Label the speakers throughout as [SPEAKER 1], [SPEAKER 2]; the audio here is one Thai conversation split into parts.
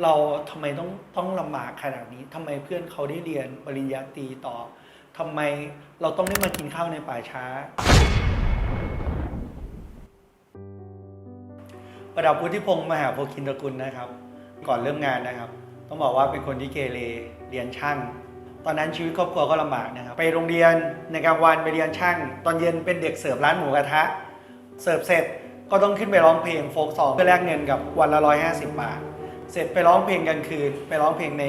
[SPEAKER 1] เราทำไมต้องต้องลำบากขนาดนี้ทำไมเพื่อนเขาได้เรียนปริญญาตรีต่อทำไมเราต้องได้มากินข้าวในป่าช้า ประดับพุทธิพงศ์มหาโพคินตระกุลนะครับ ก่อนเริ่มงานนะครับ ต้องบอกว่าเป็นคนที่เกเรเรียนช่าง ตอนนั้นชีวิตครอบครัวก็ลำบากนะครับ ไปโรงเรียนในกลางวันไปเรียนช่าง ตอนเย็นเป็นเด็กเสิร์ฟร้านหมูกระทะ เสิร์ฟเสร็จก็ต้องขึ้นไปร้องเพลงโฟกซองเพื่อแลกเงินกับวันละ150บาท เสร็จไปร้องเพลงกลางคืนไปร้องเพลงใน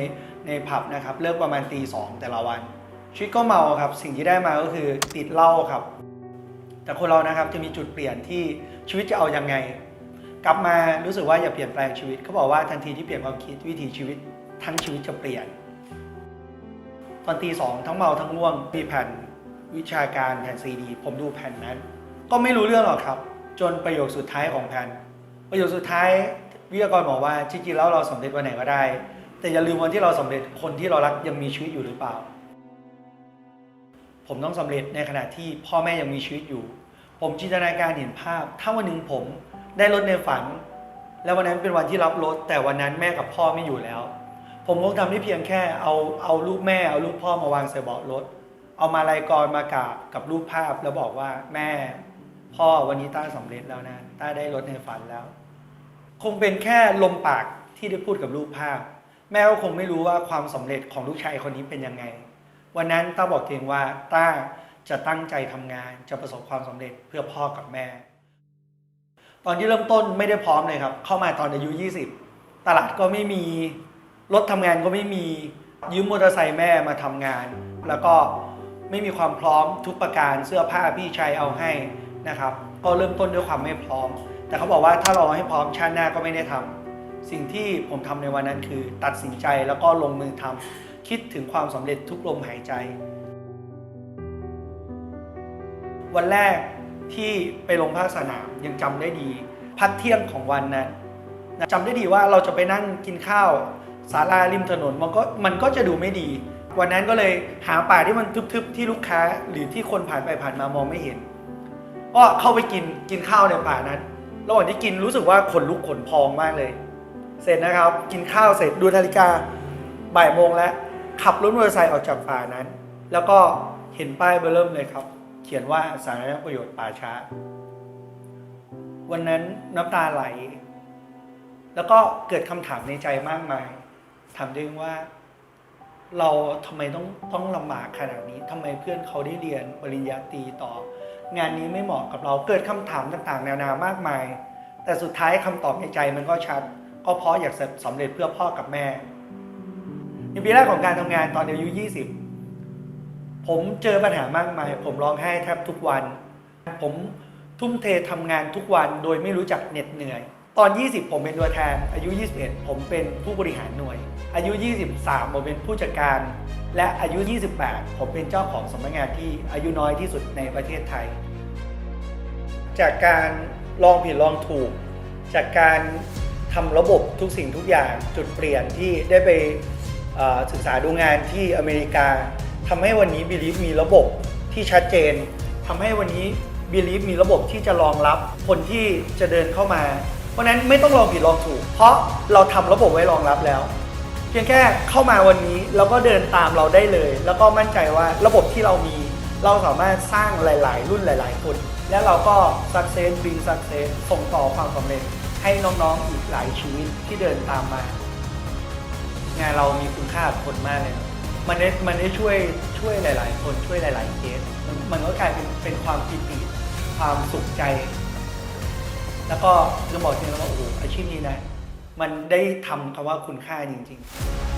[SPEAKER 1] ในผับนะครับ เลิกประมาณตีสองแต่ละวันชีวิตก็เมาครับ สิ่งที่ได้มาก็คือติดเหล้าครับ แต่คนเรานะครับจะมีจุดเปลี่ยนที่ชีวิตจะเอายังไง กลับมารู้สึกว่าอย่าเปลี่ยนแปลงชีวิตเขาบอกว่าทันทีที่เปลี่ยนความคิดวิถีชีวิตทั้งชีวิตจะเปลี่ยน ตอนตีสองทั้งเมาทั้งง่วงมีแผ่นวิชาการแผ่นซีดี ผมดูแผ่นนั้น ก็ไม่รู้เรื่องหรอกครับ จนประโยคสุดท้ายของแผ่นประโยคสุดท้าย วิทยากรบอกว่าจริงๆแล้วเราสำเร็จวันไหนก็ได้ แต่อย่าลืมวันที่เราสำเร็จคนที่เรารักยังมีชีวิตอยู่หรือเปล่า ผมต้องสำเร็จในขณะที่พ่อแม่ยังมีชีวิตอยู่ ผมจินตนาการเห็นภาพ ถ้าวันหนึ่งผมได้รถในฝัน แล้ววันนั้นเป็นวันที่รับรถ แต่วันนั้นแม่กับพ่อไม่อยู่แล้ว ผมคงทำได้เพียงแค่เอาเอารูปแม่เอารูปพ่อมาวางใส่เบาะรถ เอามาลายกรมากาบกับรูปภาพแล้วบอกว่าแม่ พ่อวันนี้ต้าสำเร็จแล้วนะต้าได้รถในฝันแล้ว คงเป็นแค่ลมปากที่ได้พูดกับรูปภาพ แม่ก็คงไม่รู้ว่าความสำเร็จของลูกชายคนนี้เป็นยังไง วันนั้นต้าบอกเองว่าต้าจะตั้งใจทำงานจะประสบความสำเร็จเพื่อพ่อกับแม่ ตอนที่เริ่มต้นไม่ได้พร้อมเลยครับ เข้ามาตอนอายุ 20 ตลาดก็ไม่มีรถทำงานก็ไม่มียืมมอเตอร์ไซค์แม่มาทำงาน แล้วก็ไม่มีความพร้อมทุกประการเสื้อผ้าพี่ชายเอาให้นะครับ ก็เริ่มต้นด้วยความไม่พร้อม แต่เขาบอกว่าถ้ารอให้พร้อมชาติหน้าก็ไม่ได้ทำสิ่งที่ผมทำในวันนั้นคือ ตัดสินใจแล้วก็ลงมือทำคิดถึงความสำเร็จทุกลมหายใจ วันแรกที่ไปลงภาคสนามยังจำได้ดี พักเที่ยงของวันนั้นนะจำได้ดีว่าเราจะไปนั่งกินข้าวศาลาริมถนนมันก็มันก็จะดูไม่ดี วันนั้นก็เลยหาป่าที่มันทึบๆที่ลูกค้าหรือที่คนผ่านไปผ่านมามองไม่เห็นก็เข้าไปกินกินข้าวในป่านั้น ระหว่างที่กินรู้สึกว่าขนลุกขนพองมากเลย เสร็จนะครับ กินข้าวเสร็จดูนาฬิกาบ่ายโมงแล้ว ขับรถมอเตอร์ไซค์ออกจากป่านั้น แล้วก็เห็นป้ายเบอร์เริ่มเลยครับ เขียนว่าสาธารณประโยชน์ป่าช้า วันนั้นน้ำตาไหล แล้วก็เกิดคำถามในใจมากมาย ถามตัวเองว่า เราทำไมต้องต้องลำบากขนาดนี้ทำไมเพื่อนเขาได้เรียนปริญญาตรีต่อ งานนี้ไม่เหมาะกับเราเกิดคำถามต่างๆ นานามากมาย แต่สุดท้ายคำตอบในใจมันก็ชัด ก็เพราะอยากสำเร็จเพื่อพ่อกับแม่ ในปีแรกของการทำงานตอนอายุ 20 ผมเจอปัญหามากมาย ผมร้องไห้แทบทุกวัน ผมทุ่มเททำงานทุกวันโดยไม่รู้จักเหน็ดเหนื่อย ตอน 20 ผมเป็นตัวแทน อายุ 21 ผมเป็นผู้บริหารหน่วย อายุ 23 ผมเป็นผู้จัดการ และอายุ 28 ผมเป็นเจ้าของสำนักงานที่อายุน้อยที่สุดในประเทศไทย จากการลองผิดลองถูก จากการทำระบบทุกสิ่งทุกอย่างจุดเปลี่ยนที่ได้ไปศึกษาดูงานที่อเมริกาทำให้วันนี้บิลีฟมีระบบที่ชัดเจนทำให้วันนี้บิลีฟมีระบบที่จะรองรับคนที่จะเดินเข้ามา เพราะนั้นไม่ต้องลองผิดลองถูก เพราะเราทำระบบไว้รองรับแล้ว เพียงแค่เข้ามาวันนี้แล้วก็เดินตามเราได้เลย แล้วก็มั่นใจว่าระบบที่เรามี เราสามารถสร้างหลาย ๆ รุ่นหลาย ๆ คน และเราก็ success bring success ส่งต่อความสำเร็จให้น้องๆอีกหลายชีวิตที่เดินตามมา งานเรามีคุณค่าคนมากเลยนะมันได้มันได้ช่วยช่วยหลาย ๆ คนช่วยหลาย ๆ เคส มันมันก็กลายเป็นเป็นความปิติความสุขใจ แล้วก็จะบอกจริงๆว่าโอ้โหอาชีพนี้นะ มันได้ทำคำว่าคุณค่าจริง ๆ